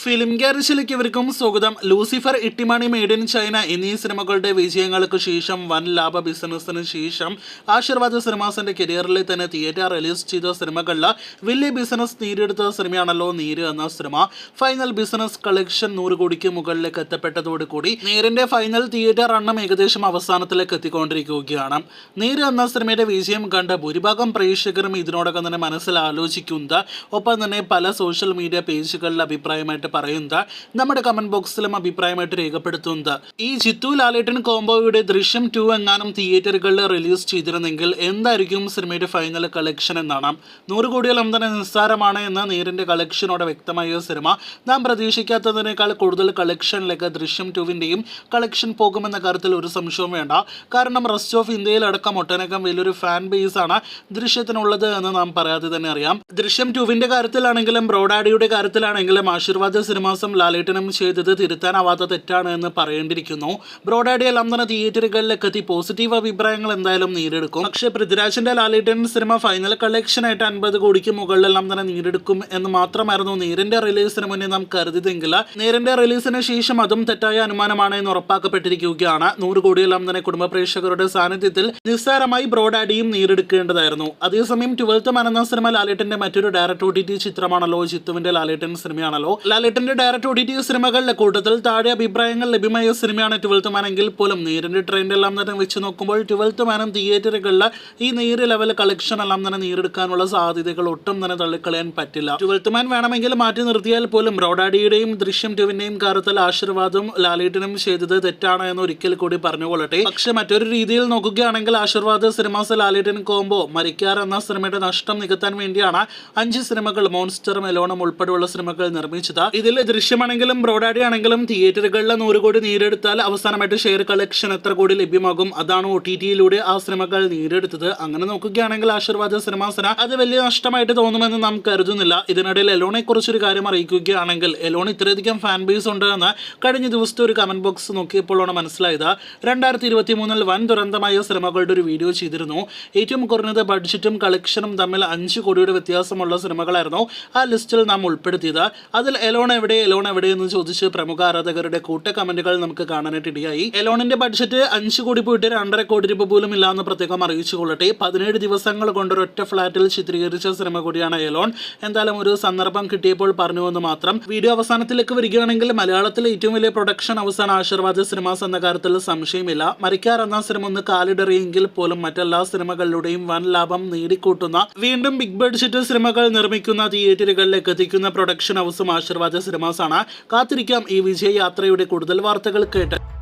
Film ഗ്യാരേജിലേക്ക് ഇവർക്കും സ്വാഗതം. Lucifer Ittymaani made in China എന്നീ സിനിമകളുടെ വിജയങ്ങൾക്ക് ശേഷം വൻ ലാഭ ബിസിനസ്സിന് ശേഷം ആശീർവാദ് സിനിമാസിന്റെ കരിയറിലെ തന്നെ തിയേറ്റർ റിലീസ് ചെയ്ത സിനിമകളിൽ വലിയ ബിസിനസ് നേടിയെടുത്ത സിനിമയാണല്ലോ നീര് എന്ന സിനിമ. ഫൈനൽ ബിസിനസ് കളക്ഷൻ നൂറ് കോടിക്ക് മുകളിലേക്ക് എത്തപ്പെട്ടതോടുകൂടി നീരിന്റെ ഫൈനൽ തിയേറ്റർ എണ്ണം ഏകദേശം അവസാനത്തിലേക്ക് എത്തിക്കൊണ്ടിരിക്കുകയാണ്. നീര് എന്ന സിനിമയുടെ വിജയം കണ്ട ഭൂരിഭാഗം പ്രേക്ഷകരും ഇതിനോടകം തന്നെ മനസ്സിൽ ആലോചിക്കുന്നത്. ഒപ്പം തന്നെ പല സോഷ്യൽ മീഡിയ പേജുകളിൽ അഭിപ്രായമായിട്ട് പറയുന്നത് നമ്മുടെ കമന്റ് ബോക്സിലും അഭിപ്രായമായിട്ട് രേഖപ്പെടുത്തുന്നത്. ഈ ജിത്തു ലാലേട്ടൻ കോംബോയുടെ ദൃശ്യം ടു എങ്ങാനും തിയേറ്ററുകളിൽ റിലീസ് ചെയ്തിരുന്നെങ്കിൽ എന്തായിരിക്കും സിനിമയുടെ ഫൈനൽ കളക്ഷൻ എന്നാണ്. നൂറ് കോടിയോളം തന്നെ നിസ്സാരമാണ് എന്ന് നേരിന്റെ കളക്ഷനോടെ വ്യക്തമായ സിനിമ നാം പ്രതീക്ഷിക്കാത്തതിനേക്കാൾ കൂടുതൽ കളക്ഷനിലേക്ക് ദൃശ്യം ടുവിന്റെയും കളക്ഷൻ പോകുമെന്ന കാര്യത്തിൽ ഒരു സംശയവും വേണ്ട. കാരണം റെസ്റ്റ് ഓഫ് ഇന്ത്യയിലടക്കം ഒട്ടനേക്കം വലിയൊരു ഫാൻ ബേസ് ആണ് ദൃശ്യത്തിനുള്ളത് എന്ന് നാം പറയാതെ തന്നെ അറിയാം. ദൃശ്യം ടുവിന്റെ കാര്യത്തിലാണെങ്കിലും ബ്രോഡാഡിയുടെ കാര്യത്തിലാണെങ്കിലും ആശീർവാദ സിനിമാസും ലാലേട്ടനും ചെയ്തത് തിരുത്താനാവാത്ത തെറ്റാണ് എന്ന് പറയേണ്ടിയിരിക്കുന്നു. ബ്രോഡാഡി എല്ലാം തന്നെ തിയേറ്ററുകളിലേക്ക് എത്തി പോസിറ്റീവ് അഭിപ്രായങ്ങൾ എന്തായാലും നേടിയെടുക്കും പക്ഷേ പൃഥ്വിരാജിന്റെ ലാലേട്ടൻ സിനിമ ഫൈനൽ കളക്ഷനായിട്ട് അൻപത് കോടിക്ക് മുകളിലെല്ലാം തന്നെ നേടിയെടുക്കും എന്ന് മാത്രമായിരുന്നു നേരിന്റെ റിലീസിന് മുന്നേ നാം കരുതിയതെങ്കിൽ. നേരിന്റെ റിലീസിന് ശേഷം അതും തെറ്റായ അനുമാനമാണ് എന്ന് ഉറപ്പാക്കപ്പെട്ടിരിക്കുകയാണ്. നൂറ് കോടിയെല്ലാം തന്നെ കുടുംബ പ്രേക്ഷകരുടെ സാന്നിധ്യത്തിൽ നിസ്സാരമായി ബ്രോഡാഡിയും നേരിടുക്കേണ്ടതായിരുന്നു. അതേസമയം ട്വൽത്ത് മനന്ന സിനിമ ലാലേട്ടന്റെ മറ്റൊരു ഡയറക്ട് ഒ ടി ടി ചിത്രമാണല്ലോ ജിത്തുവിന്റെ ലാലേട്ടൻ സിനിമയാണല്ലോ. ലാലേട്ടന്റെ ഡയറക്ട് ഒ ടി സിനിമകളുടെ കൂട്ടത്തിൽ താഴെ അഭിപ്രായങ്ങൾ ലഭ്യമായ സിനിമയാണ് ട്വൽത്ത് മാൻ എങ്കിൽ പോലും. നേരിന്റെ ട്രെൻഡ് എല്ലാം തന്നെ വെച്ച് നോക്കുമ്പോൾ ട്വൽത്ത് മാനും തിയേറ്ററുകളിലെ ഈ നേര് ലെവൽ കളക്ഷൻ എല്ലാം തന്നെ നേരിടുക്കാനുള്ള സാധ്യതകൾ ഒട്ടും തന്നെ തള്ളിക്കളയാൻ പറ്റില്ല. ട്വൽത്ത് മാൻ വേണമെങ്കിൽ മാറ്റി നിർത്തിയാൽ പോലും റോഡാഡിയുടെയും ദൃശ്യം ടുവിന്റെയും കാര്യത്തിൽ ആശീർവാദം ലാലേട്ടനും ചെയ്തത് തെറ്റാണ് എന്ന് ഒരിക്കൽ കൂടി പറഞ്ഞുകൊള്ളട്ടെ. പക്ഷെ മറ്റൊരു രീതിയിൽ നോക്കുകയാണെങ്കിൽ ആശീർവാദ സിനിമാസ് ലാലേട്ടൻ കോംബോ മരിക്കാർ എന്ന സിനിമയുടെ നഷ്ടം നികത്താൻ വേണ്ടിയാണ് അഞ്ച് സിനിമകൾ മോൺസ്റ്റർ മെലോണം ഉൾപ്പെടെയുള്ള സിനിമകൾ നിർമ്മിച്ചത്. ഇതിൽ ദൃശ്യമാണെങ്കിലും ബ്രോഡാഡി ആണെങ്കിലും തിയേറ്ററുകളിലെ നൂറ് കോടി നേടിയെടുത്താൽ അവസാനമായിട്ട് ഷെയർ കളക്ഷൻ എത്ര കോടി ലഭ്യമാകും അതാണ് ഒ ടി ടിയിലൂടെ ആ സിനിമകൾ നേടിയെടുത്തത്. അങ്ങനെ നോക്കുകയാണെങ്കിൽ ആശീർവാദ സിനിമാസന അത് വലിയ നഷ്ടമായിട്ട് തോന്നുമെന്ന് നാം കരുതുന്നില്ല. ഇതിനിടയിൽ എലോണെ കുറിച്ചൊരു കാര്യം അറിയിക്കുകയാണെങ്കിൽ എലോൺ ഇത്രയധികം ഫാൻ ബേസ് ഉണ്ട് എന്ന് കഴിഞ്ഞ ദിവസത്തെ ഒരു കമന്റ് ബോക്സ് നോക്കിയപ്പോഴാണ് മനസ്സിലായത്. രണ്ടായിരത്തി ഇരുപത്തി മൂന്നിൽ വൻ ദുരന്തമായ സിനിമകളുടെ ഒരു വീഡിയോ ചെയ്തിരുന്നു. ഏറ്റവും കുറഞ്ഞത് ബഡ്ജറ്റും കളക്ഷനും തമ്മിൽ അഞ്ച് കോടിയുടെ വ്യത്യാസമുള്ള സിനിമകളായിരുന്നു ആ ലിസ്റ്റിൽ നാം ഉൾപ്പെടുത്തിയത്. അതിൽ എലോൺ എവിടെ? എലോൺ എവിടെ എന്ന് ചോദിച്ച് പ്രമുഖ ആരാധകരുടെ കൂട്ട കമന്റുകൾ നമുക്ക് കാണാനായിട്ട് ഇടയായി. എലോണിന്റെ ബഡ്ജറ്റ് അഞ്ച് കോടി പോയിട്ട് രണ്ടര കോടി രൂപ പോലും ഇല്ല എന്ന് പ്രത്യേകം അറിയിച്ചു കൊള്ളട്ടെ പതിനേഴ് ദിവസങ്ങൾ കൊണ്ട് ഒരൊറ്റ ഫ്ലാറ്റിൽ ചിത്രീകരിച്ച സിനിമ കൂടിയാണ് എലോൺ. എന്തായാലും ഒരു സന്ദർഭം കിട്ടിയപ്പോൾ പറഞ്ഞു എന്ന് മാത്രം. വീഡിയോ അവസാനത്തിലേക്ക് വരികയാണെങ്കിൽ മലയാളത്തിലെ ഏറ്റവും വലിയ പ്രൊഡക്ഷൻ അവസാന ആശീർവാദ സിനിമാസ് എന്ന കാര്യത്തിൽ സംശയമില്ല. മരിക്കാർ എന്ന സിനിമ ഒന്ന് കാലിടറിയെങ്കിൽ പോലും മറ്റെല്ലാ സിനിമകളിലൂടെയും വൻ ലാഭം നേടിക്കൂട്ടുന്ന വീണ്ടും ബിഗ് ബഡ്ജറ്റ് സിനിമകൾ നിർമ്മിക്കുന്ന തിയേറ്ററുകളിലേക്ക് എത്തിക്കുന്ന പ്രൊഡക്ഷൻ ഹൗസും ആശീർവാദ സിനിമാസാണ്. കാത്തിരിക്കാം ഈ വിജയയാത്രയുടെ കൂടുതൽ വാർത്തകൾ കേട്ട്